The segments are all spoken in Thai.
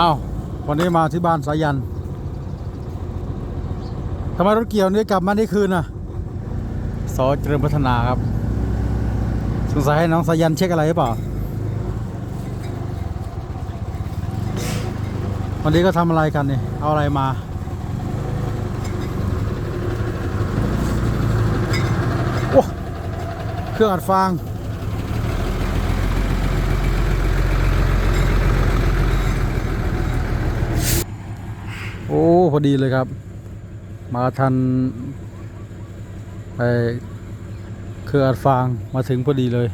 อ้าววันนี้มาที่บ้านสายันทำไมรถเกี่ยวนี้กลับมานี่คืนน่ะซอเจริญพัฒนาครับ สงสัยให้น้องสายันเช็คอะไรหรือเปล่า วันนี้ก็ทำอะไรกันนี่เอาอะไรมาโอ้เครื่องอัดฟาง โอ้พอดีเลยครับ มาทันไอเครืออัดฟางมาถึงพอดีเลย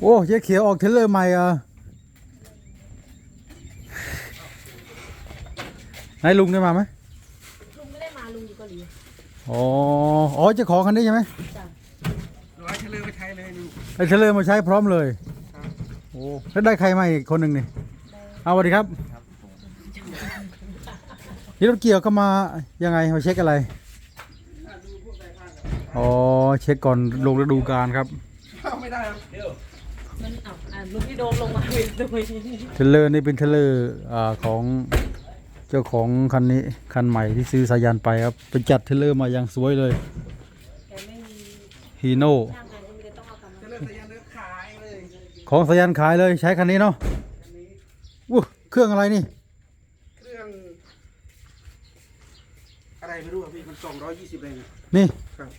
โอ้เจ๊เขียวออกเทเลอร์ใหม่เหรอะนายลุงได้มาไหม ลุงไม่ได้มาลุงอยู่เกาหลี อ๋อ อ๋อเจ้าของคันนี้ใช่ไหมจ้ะร้อยเฉลยไปใช้เลยดูไอ้เทรลเลอร์มาใช้พร้อมเลย โอ้แล้วได้ใครมาอีกคนหนึ่งนี่ เอาสวัสดีครับนี่รถเกี่ยวก็มายังไงมาเช็คอะไร อ๋อ เช็คก่อนลงฤดูกาลครับ เข้าไม่ได้ครับเดี๋ยวมันอะอะลุงพี่โดมลงมาเลยโดยเทรลเลอร์นี่เป็นเทรลเลอร์อ่าของ เจ้าของคันนี้คันใหม่ที่ซื้อสายันไปครับไปจัดเทรลเลอร์มาอย่างสวยเลยแกไม่มีฮีโน่ช่างใครก็ไม่ได้ต้องเอากลับมาเฉลยสัญญาณเลือกขายเลยของสายันขายเลยใช้คันนี้เนาะอู้เครื่องอะไรนี่ เครื่อง อะไรไม่รู้อะพี่มันสองร้อยยี่สิบเลยนะนี่ครับ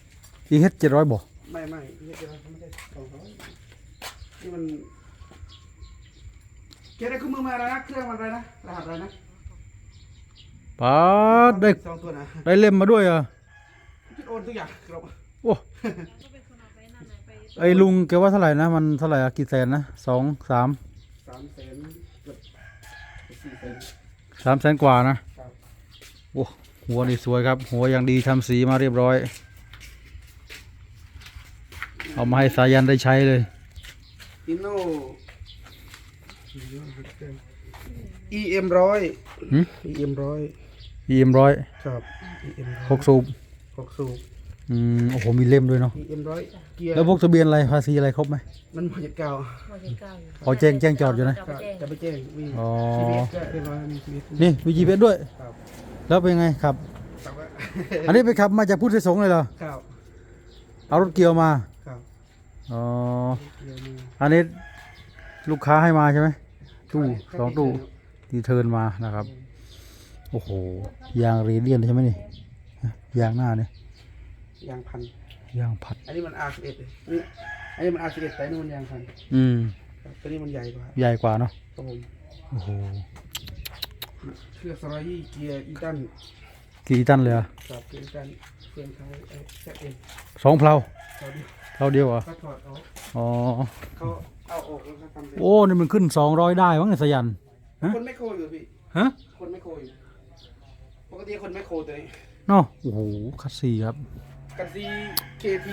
EH เจ็ดร้อยบอกไม่ไม่นี่เดี๋ยวไม่ได้สองร้อยนี่มันเกได้คู่มือมาแล้วนะเครื่องมันอะไรนะรหัสอะไรนะ ป้าดได้สองตัวนะได้เล่มมาด้วยเหรอะคิดโอนทุกอย่างครับโอ้ไอ้ลุงแกว่าเท่าไหร่นะ มันเท่าไหร่อะกี่แสนนะสองสามสามแสนเกือบสี่แสนสามแสนกว่านะครับโอ้หัวนี่สวยครับ หัวอย่างดีทำสีมาเรียบร้อย เอามาให้สายันได้ใช้เลยอิโน่ EM ร้อยหืม EM ร้อย EM ร้อยครับ EM ร้อยหกสูบหกสูบ อืมโอ้โหมีเล่มด้วยเนาะ EM ร้อยเกียร์แล้วพวกทะเบียนอะไรภาษีอะไรครบไหม มันหมดเก่าหมดที่เก้าอยู่อ๋อแจ้งแจ้งจอดอยู่นะจะคไปรับแจ้งจะไปแจ้งวิ่งอ๋อ ชีวิตก็เรียบร้อยมีชีวิตนี่มี GPS ด้วย ครับแล้วเป็นไงครับ แต่ว่า อันนี้ไปขับมาจากพุทธสงฆ์เลยเหรอ ครับเอารถเกี่ยวมา ครับอ๋อเดี๋ยวมาอันนี้ลูกค้าให้มาใช่ไหมตู้สองตู้ดีเทิร์นมานะครับ โอ้โห ยางเรเดียนใช่ไหมนี่ฮะยางหน้าเนี่ยยางพัน ยางผัด อันนี้มัน R11 เลยนี่อันนี้มัน R11 แต่อันนี่มันยางพัน อืมครับตัวนี้มันใหญ่กว่า ใหญ่กว่าเนาะครับผมโอ้โหเครื่องสไลด์เกียร์อีตันกี่ตันเลยอะครับเกียร์อีตันเครื่องเขาเอ่อแซดเอ็นสองเพลาเขาดิเพลาเดียวเหรอเขาถอดออกอ๋อเขาเอาออกแล้วเขาทำเป็นโอ้ นี่มันขึ้นสองร้อยได้มั้งไอ้สยันฮะคนไม่โคอยู่พี่ ฮะ คนไม่โคอยู่ป กติคนไม่โคตัวนี้เนาะโอ้โหคัสซีครับกันซี KT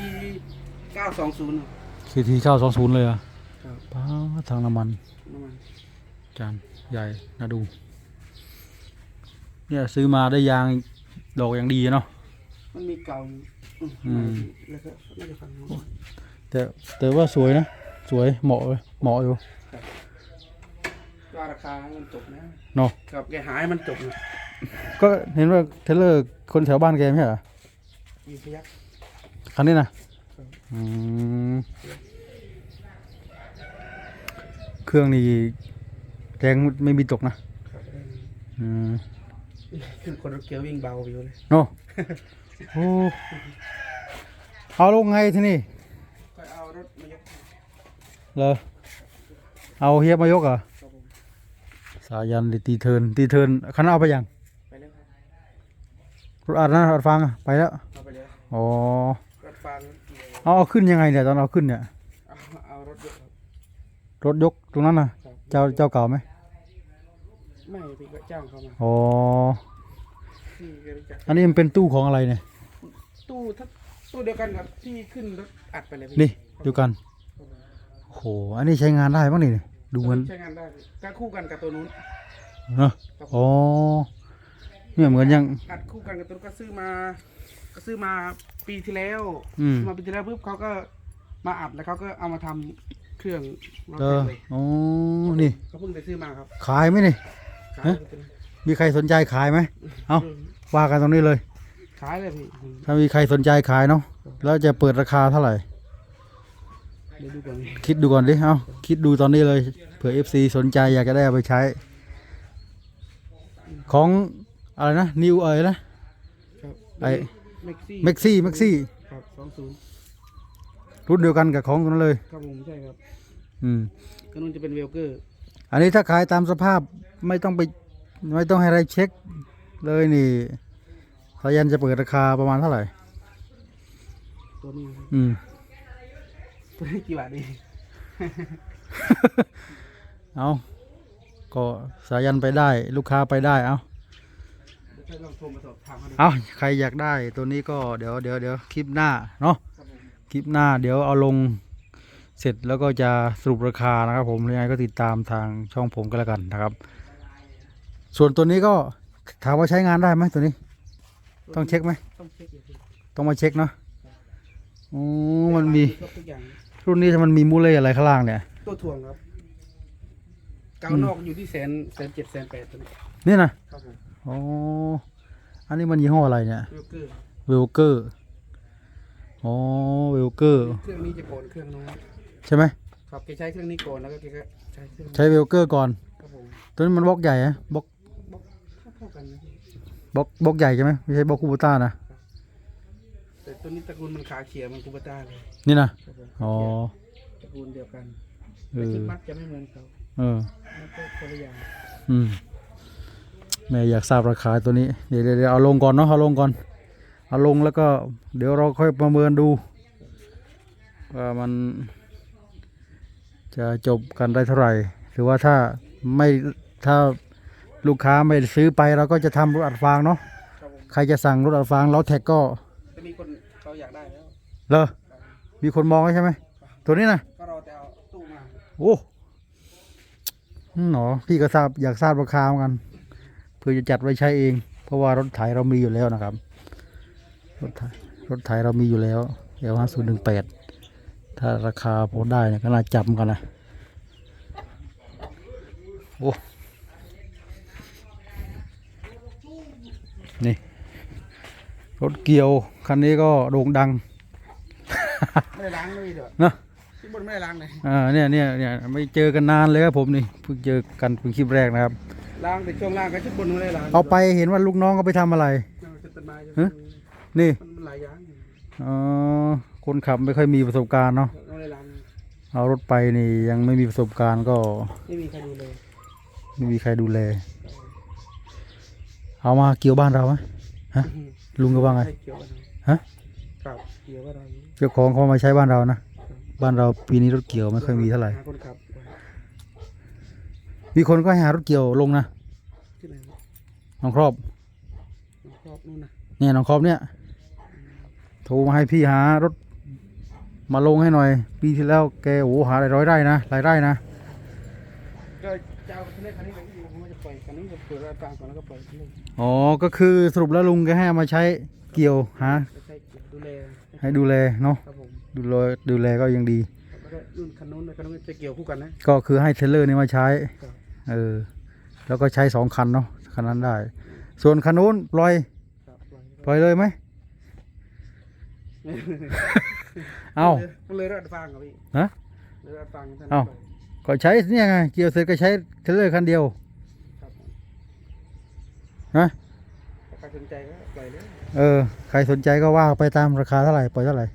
920 KT เก้าสองศูนย์เลยอะครับ ป้าดทางน้ำมันน้ำมันจานใหญ่น่าดู เนี่ยซื้อมาได้ยางดอกอย่างดีเนาะ มันมีเก่าอยู่อืมอืมแล้วก็น่าจะฟังรู้แต่แต่ว่าสวยนะ สวยเหมาะเลยเหมาะอยู่ ว่าราคามันจบนะเนาะ กับแกหายมันจบนะ ก็เห็นว่าเทเลอร์คนแถวบ้านแกไม่ใช่เหรอมีพยักคันนี้นะอืมเครื่องนี่แรงไม่มีตกนะครับอืมขึ้นคนรถเกียววิ่งเบาไปอยู่เลยเนาะโอ้เอาลงไงที่นี่ก็เอารถมายกเหรอเอาเฮียบมายกเหรอครับผมสายันดิตีเทิร์นตีเทิร์นคันนั้นเอาไปยังไปแล้วครับ รถอัดนะรถฟังอะไปแล้วเอาไปแล้วอ๋อรถฟางรถเกียวเอาเอาขึ้นยังไงเนี่ยตอนเอาขึ้นเนี่ยเอาเอารถยกครับรถยกตรงนั้นนะครับเจ้าเจ้าเก่าไหมไม่พี่ก็จ้างเขามาอ๋อพี่ก็รู้จักอันนี้มันเป็นตู้ของอะไรเนี่ยตู้ถ้าตู้เดียวกันกับที่ขึ้นรถอัดไปเลยพี่นี่เดียวกันโอ้โหอันนี้ใช้งานได้บ้างนี่ดูเหมือนใช้งานได้ก็คู่กันกับตัวนู้นเนาะอ๋อ เนี่ยเหมือนยัง อัดคู่กันกับตัวก็ซื้อมา ก็ซื้อมาปีที่แล้วอืม ซื้อมาปีที่แล้วปุ๊บเขาก็มาอัดแล้วเขาก็เอามาทำเครื่องรถเออเลยโอ้นี่ เขาเพิ่งไปซื้อมาครับขายไหมนี่ ขายฮะ เลยมีใครสนใจขายไหม เอาว่ากันตรงนี้เลย ขายเลยพี่ถ้ามีใครสนใจขายเนาะแล้วจะเปิดราคาเท่าไหร่ เดี๋ยวดูก่อนคิดดูก่อนดิ เอาคิดดูตอนนี้เลย เผื่อ FC สนใจอยากจะได้เอาไปใช้ ของ อะไรนะนิวเอ๋ยนะครับไอ้เม็กซี่เม็กซี่เม็กซี่ครับสองศูนย์รุ่นเดียวกันกับของตัวนั้นเลย ครับผมใช่ครับ อืมก็นู่นจะเป็นเวลเกอร์ อันนี้ถ้าขายตามสภาพไม่ต้องไปไม่ต้องให้อะไรเช็ค เลยนี่สายันจะเปิดราคาประมาณเท่าไหร่ ตัวนี้ครับอืม ตัวนี้กี่บาทดี เอาก็สายันไปได้ ลูกค้าไปได้เอาเดี๋ยวถ้า ลองโทรมาสอบถามเขาดูเอาใครอยากได้ตัวนี้ก็เดี๋ยวเดี๋ยวเดี๋ยวคลิปหน้าเนาะครับผมคลิปหน้าเดี๋ยวเอาลงเสร็จแล้วก็จะสรุปราคานะครับผมยังไงก็ติดตามทางช่องผมก็แล้วกันนะครับ ส่วนตัวนี้ก็ถามว่าใช้งานได้ไหมตัวนี้ ต้องเช็คไหมต้องเช็คอยู่พี่ต้องมาเช็คเนาะโอ้มันมีครบทุกอย่างรุ่นนี้มันมีมูลเลอะไรข้างล่างเนี่ย ตัวถ่วงครับกาวนอกอยู่ที่แสนแสนเจ็ดแสนแปดตัวนี้นี่นะ ครับผม อ๋อ อันนี้มันยี่ห้ออะไรเนี่ยเวลเกอร์เวลเกอร์ อ๋อ เวลเกอร์ เครื่องนี้จะก่อนเครื่องนู้นใช่ไหม ครับแกใช้เครื่องนี้ก่อนแล้วก็แกก็ใช้เครื่องใช้เวลเกอร์ก่อน ครับผมตัวนี้มันบล็อกใหญ่อะบล็อกเท่าๆกันนะพี่บล็อกบล็อกใหญ่ใช่ไหมไม่ใช่บล็อกคูบูต้านะ แต่ตัวนี้ตระกูลมันขาเขียวมันกูบาต้าเลยนี่นะ ครับผมอ๋อ ตระกูลเดียวกันเอแต่อ ชุดมัดจะไม่เหมือนเขาเออ มันก็คนละอย่างอืม แม่อยากทราบราคาตัวนี้เดี๋ยวเดี๋ยวเดี๋ยวเอาลงก่อนเนาะเอาลงก่อนเอาลงแล้วก็เดี๋ยวเราค่อยประเมินดูว่ามันจะจบกันได้เท่าไหร่หรือว่าถ้าไม่ถ้าลูกค้าไม่ซื้อไปเราก็จะทำรถอัดฟางเนาะครับผมใครจะสั่งรถอัดฟางเราแท็กก็จะมีคนเขาอยากได้แล้วเลอมีคนมองไว้ใช่ไหมตัวนี้นะก็เราแต่เอาตู้มาโอ้หนอพี่ก็ทราบอยากทราบราคาเหมือนกันเพื่อจะจัดไว้ใช้เอง เพราะว่ารถไถเรามีอยู่แล้วนะครับ รถไถรถไถเรามีอยู่แล้วเดี๋ยวห้าศูนย์หนึ่งแปดถ้าราคาพอได้เนี่ยก็น่าจับเหมือนกันนะโอ้นี่ รถเกี่ยวคันนี้ก็โด่งดัง ไม่ได้ล้างเลยเด้อเนอะที่บนไม่ได้ล้างเลยอ่าเนี่ยเนี่ยเนี่ยไม่เจอกันนานเลยครับผมนี่เพิ่งเจอกันเป็นคลิปแรกนะครับ ล้างแต่ช่วงล่างก็ชุดบนไม่ได้ล้างเอาไปเห็นว่าลูกน้องก็ไปทำอะไรเอาชุดต้นไม้ฮะ นี่มันหลายอย่างอ๋อคนขับไม่ค่อยมีประสบการณ์เนาะไม่ได้ล้างเอารถไปนี่ยังไม่มีประสบการณ์ก็ไม่มีใครดูเลยไม่มีใครดูแล เอามาเกี่ยวบ้านเราไหมฮะลุงก็ว่าไงให้เกี่ยวกันฮะ ครับเกี่ยวก็ได้เจ้าของเขามาใช้บ้านเรานะบ้านเราปีนี้รถเกี่ยวไม่ค่อยมีเท่าไหร่หคนขับ มีคนก็ให้หารถเกี่ยวลงนะที่ไหนน้องครอบครอบนู่นนะเนี่ยน้องครอบเนี่ยโทรมาให้พี่หารถมาลงให้หน่อย ปีที่แล้วแกโอ้โหหาหลายร้อยไร่นะหลายไร่นะก็จะเอาคันนี้คันนี้ไปอยู่ผมจะปล่อยคันนี้จะเปิดรายการก่อนแล้วก็ปล่อยคันนี้อ๋อก็คือสรุปแล้วลุงแกให้เอามาใช้เกี่ยวหาจะใช้เกี่ยวดูแลให้ดูแลเนาะครับผมดูแลดูแลก็ยังดี แล้วก็รุ่นคันนู้นคันนู้นจะเกี่ยวคู่กันนะก็คือให้เทรลเลอร์นี่มาใช้ ครับ เออ แล้วก็ใช้สองคันเนาะคันนั้นได้ ส่วนคันนู้นปล่อยครับปล่อย ปล่อยเลยไหม เอามันเลยรอดฟังครับพี่ฮะเลยรอดฟังท่านเอ้าปล่ยก็ใช้เนี่ยไง เกี่ยวเสร็จก็ใช้เทรลเลอร์คันเดียวครับผมนะถ้าใครสนใจก็ปล่อยเลยเออ ใครสนใจก็ว่าไปตามราคาเท่าไหร่ ปล่อยเท่าไหร่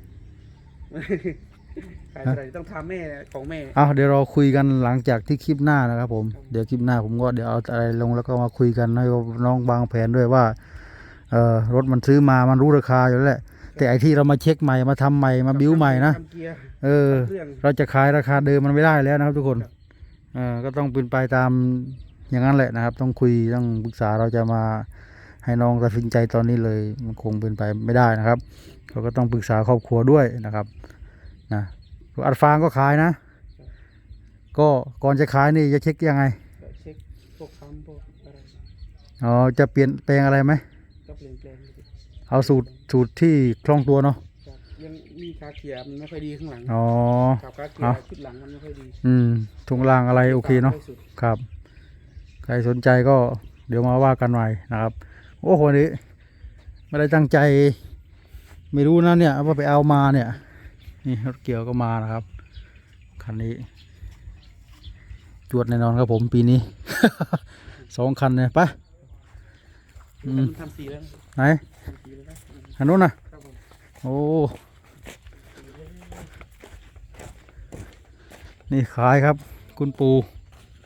ใครสนใจต้องทำแม่ของแม่เอาเดี๋ยวเราคุยกันหลังจากที่คลิปหน้านะครับผมเดี๋ยวคลิปหน้าผมก็เดี๋ยวเอาอะไรลงแล้วก็มาคุยกันให้น้องวางแผนด้วยว่าเออรถมันซื้อมามันรู้ราคาอยู่แล้วแหละแต่ไอที่เรามาเช็คใหม่มาทำใหม่มาบิ้วใหม่นะทำเกียร์เออเครื่องเราจะขายราคาเดิมมันไม่ได้แล้วนะครับทุกคนครับเออก็ต้องเป็นไปตามอย่างนั้นแหละนะครับ ต้องคุยต้องปรึกษาเราจะมาให้น้องตัดสินใจตอนนี้เลยมันคงเป็นไปไม่ได้นะครับเราก็ต้องปรึกษาครอบครัวด้วยนะครับนะ อัดฟางก็ขายนะ ก็ก่อนจะขายนี่จะเช็คยังไงเช็คพวกปั๊มพวกอะไรอ๋อจะเปลี่ยนแปลงอะไรไหมก็เปลี่ยนแปลงไปดิเอาสูตรสูตรที่คล่องตัวเนาะครับยังมีขาเขียมันไม่ค่อยดีข้างหลังอ๋อครับขาเขียเอาชุดหลังมันไม่ค่อยดี อืมทุงรางอะไรโอเคเนาะตมไม่สุดครับ ใครสนใจก็เดี๋ยวมาว่ากันใหม่นะครับ โอ้โหวันนี้ไม่ได้ตั้งใจ ไม่รู้นะเนี่ยว่าไปเอามาเนี่ย นี่รถเกี่ยวก็มานะครับ คันนี้ จวดแน่นอนครับผมปีนี้ สองคันเนี่ยไปอืมมันทำสีแล้วนะไหนทำสีแล้วนะอันนู้นนะครับผมโอ้นี่ขายครับ คุณปู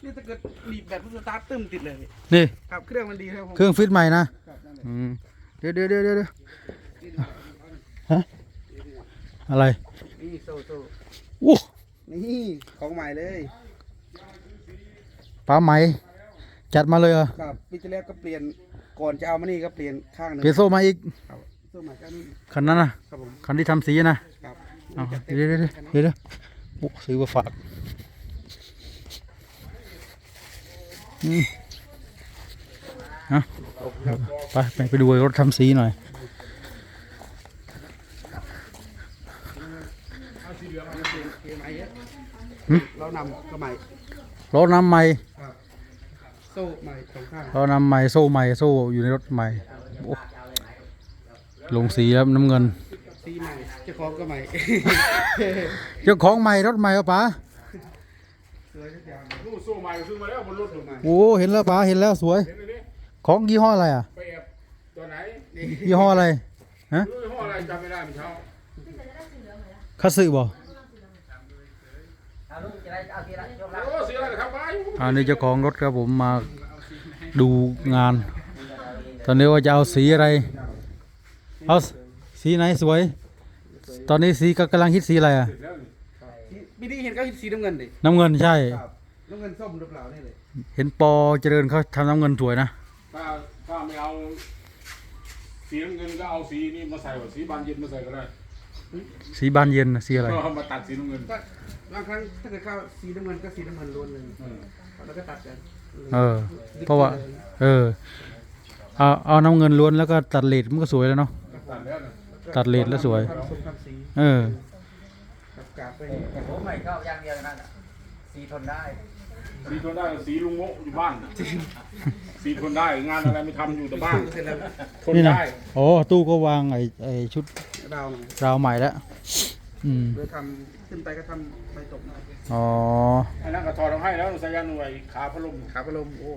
นี่ถ้าเกิดบีบแบบสตาร์ทตึ้มติดเลยนี่ครับเครื่องมันดีครับผมเครื่องฟิตใหม่นะครับนั่นแหละอืมเดี๋ยวเดี๋ยวเดี๋ยวเดี๋ยวฮะอะไรนี่ โซ่โซ่อู้นี่ของใหม่เลยปลาไหมจัดมาเลยเหรอครับปีที่แล้วก็เปลี่ยนก่อนจะเอามานี่ก็เปลี่ยนข้างหนึงเปลี่ยนโซ่มาอีกครับโซ่ใหม่ก็นี่คันนั้นนะครับผมคันที่ทำสีนะครับเอาจัดต็มเดี๋ยวเดี๋ยวเดี๋ยวเดี๋ยวเดี๋ยวโอ้ซื้อมาฝากอืมเอาไปไปไปดูรถทำสีหน่อย เรานำก็ใหม่รถน้ำใหม่ครับโซ่ใหม่สองข้างรถน้ำใหม่โซ่ใหม่โซ่อยู่ในรถใหม่โอ้ลงสีแล้วน้ำเงินสีใหม่เจ้าของก็ใหม่เจ้าของใหม่รถใหม่เหรอป๋าสวยทุกอย่างนู่นโซ่ใหม่ซื้อมาแล้วบนรถโซ่ใหม่โอ้เห็นแล้วป๋าเห็นแล้วสวย เห็นไหมนี่ของยี่ห้ออะไรอะไปแอบตัวไหนยี่ห้ออะไรฮะรู้ยี่ห้ออะไรจำไม่ได้เมื่อเช้าคัตสึบ่ โอ้เสียอะไรครับไป อันนี้เจ้าของรถครับผมมาดูงาน ตอนนี้ว่าจะเอาสีอะไร เอาสีไหนสวย ตอนนี้สีก็กำลังฮิตสีอะไรอะปีนี้เห็นเขาสีน้ำเงินดิน้ำเงินใช่ครับน้ำเงินส้มหรือเปล่านี่เลย เห็นปอเจริญเขาทำน้ำเงินสวยนะถ้าถ้าไม่เอาสีน้ำเงินก็เอาสีนี่มาใส่ก่อนสีบานเย็นมาใส่ก็ได้ สีบานเย็นน่ะสีอะไรก็เอามาตัดสีน้ำเงินก็บางครั้งถ้าเกิดเข้าสีน้ำเงินก็สีน้ำเงินล้วนเลยเออ แล้วก็ตัดกันเออ เพราะว่า เออ เอาเอาน้ำเงินล้วนแล้วก็ตัดเลดมันก็สวยแล้วเนาะ ตัดแล้วนะตัดเลดแล้วสวย ทำส้มทำสีเออ กับกาบไปผมไม่ชอบอย่างเดียวนั่นน่ะสีทนได้สีทนได้สีลุงโมะอยู่บ้านสีทนได้งานอะไรไม่ทำอยู่แต่บ้านเสร็จแล้วทนนี่นะได้ โอ้ตู้ก็วางไอ้ไอ้ชุดดาวหน่อยราวใหม่แล้ว อืมเลยทำขึ้นไปก็ทำใบตกหน่อยอ๋อไอ้นั่นก็ถอดออกให้แล้วใส่ยาหน่วยขาพัดลมขาพัดลมโอ้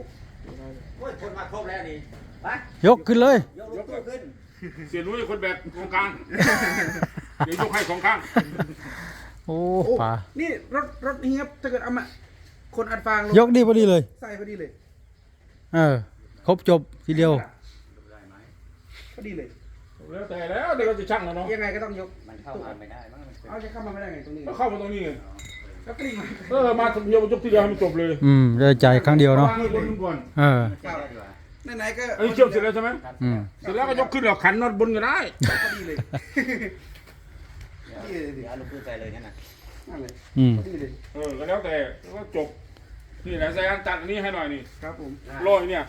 โอ้ยคนมาครบแล้วนี่ไปยกขึ้นเลย ยกยกขึ้น เสียนุ้ยคนแบกตรงกลางเดี๋ยวยกให้สองข้างโอ้โอ้ป่านี่รถรถเฮียบถ้าเกิดเอามาคนอัดฟางลงยกดีพอดีเลย ใส่พอดีเลยเออ ครบจบทีเดียวพอดีเลย แล้วแต่แล้วเดี๋ยวเราจะช่างแล้วเนาะยังไงก็ต้องยกมันเข้ามาไม่ได้มั้งมันเป็นเอาจะเข้ามาไม่ได้ไงตรงนี้ก็เข้ามาตรงนี้ไงแล้วกลิ้งมาเออมาเดียวจบทีเดียวให้มันจบเลยอืมจะจ่ายครั้งเดียวเนาะวางให้คนหนึ่งก่อนเออแค่ดีกว่าไหนๆก็เอ้ยเชื่อมเสร็จแล้วใช่ไหมอืม เสร็จแล้วก็ยกขึ้นแล้วขันน็อตบนก็ได้พอดีเลยเดี๋ยวเดี๋ยวเอาลูกปืนใส่เลยนั่นน่ะนั่นเลยอืมพอดีเลยเออก็แล้วแต่แล้วก็จบนี่แหละใส่อันตัดอันนี้ให้หน่อยนี่ครับผม โรยเนี่ย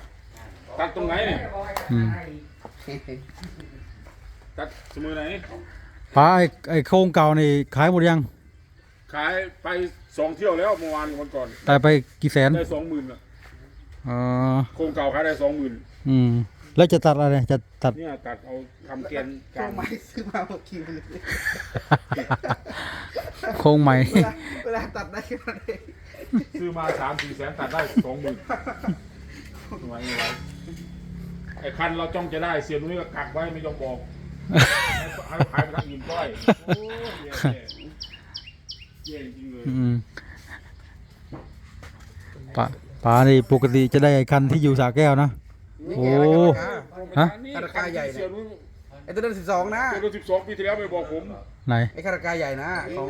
ตัดตรงไหนเนี่ยอืม ตัดเสมอไหนป้าไอ้ไอ้โครงเก่านี่ขายหมดยัง ขายไปสองเที่ยวแล้วเมื่อวานวันก่อนแต่ไปกี่แสนได้สองหมื่นอะอ๋อโครงเก่าขายได้สองหมื่นอืม แล้วจะตัดอะไรจะตัด เนี่ยตัดเอาทำเกณฑ์กช่ลาวงงไม้ซื้อมาหกคิวเลยโครงใหม่ เวลาเวลาตัดได้แค่นั้นเองซื้อมาสามสี่แสนตัดได้สองหมื่นไว้ไม่ไว้ไอ้คันเราจ้องจะได้เสียนุ้ยก็กักไว้ไม่ยอมบอก ให้ขายไปทักงินก้อยโอ้ยแย่แย่แย่จริงเลยอืมป้าป้านี่ปกติจะได้ไอ้คันที่อยู่สาแก้วนะโอ้ ฮะคาราคาใหญ่เสีเนี่ยยนุ้ยไอ้ตัวนั้นสิบสองนะตัวละสิบสองปีที่แล้วไม่บอกผมไหนไอ้คาราคาใหญ่นะ ของ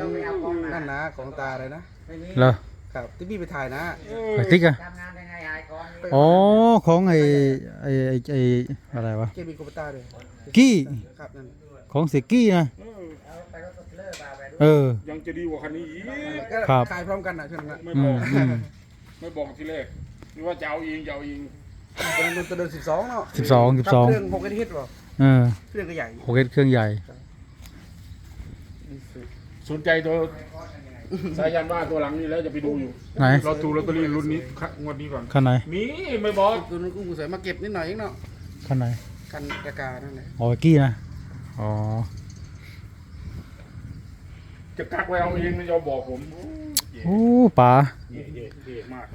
นั่นนะ ของตาเลยนะไม่มีเหรอ ครับ ที่พี่ไปถ่ายนะ เออไอ้ติ๊กอะ ทำงานยังไงไอ้ก่ อนอ๋อของไอ้ไอ้ไอ้ไอ้อะไรวะ เกมีโคปต้าด้วยกี้ครับนั่นของเสียกี้นะ เออเอาไปรถสเลอร์มาไปด้วยเออ ยังจะดีกว่าคันนี้อีกก็ครับ ขายพร้อมกันนะช่วงนั้นไม่อืบอมกอืมไม่บอกทีแรกหรือว่าจะเอาเองจะเอาเองตัวนั้นตัวเดินสิบสองเนาะสิบสองสิบสองเครื่องหกเอทิศป่ะเออเครื่องก็ใหญ่โอเคเครื่องใหญ่สนใจตัว สายันว่าตัวหลังนี้แล้วจะไปดูอยู่ไหน เราถูกลอตเตอรี่รุ่นนี้ครับงวดนี้ก่อน คันไหนนี่ไม่บอกตัวนั้นกุ้งใส่มาเก็บนิดหน่อยเองเนาะคันไหนกันกากานั่นแหละอ๋อกี้นะอ๋อจะกักไว้เอาเองไม่ยอมบอกผมโอ้ป๋าเย่เย่เย่มาก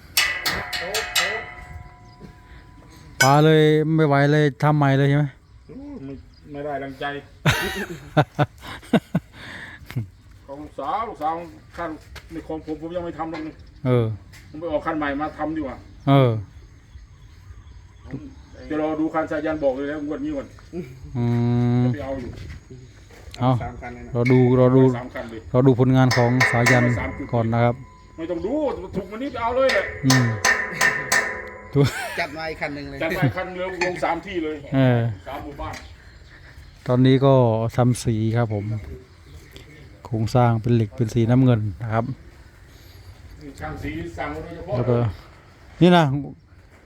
ป๋าเลยไม่ไหวเลยทำใหม่เลยใช่ไหมโอ้ไม่ไม่ได้ดังใจ ของลูกสาวลูกสาวขั้นในของผมผมยังไม่ทำตรงนี้เออ ผมไปออกคันใหม่มาทำดีกว่าเออจะรอดูคันสายันบอกเลยแล้วงวดนี้ก่อนอืมจะไปเอาอยู่เอาสามคันเลยนะเราดูเราดูสามคันเลยเราดูผลงานของสายันก่อนนะครับ ไม่ต้องดูถูกวันนี้ไปเอาเลยแหละอืมตัวจัดมาอีกคันหนึ่งเลยจัดไปคันเร็วลงสามที่เลยเออสามหมู่บ้านตอนนี้ก็ทำสีครับผมโค รงสร้างเป็นเหล็กเป็นสีน้ำเงินนะครับ ช่างสีสั่งโดยเฉพาะแล้วก็นี่นะ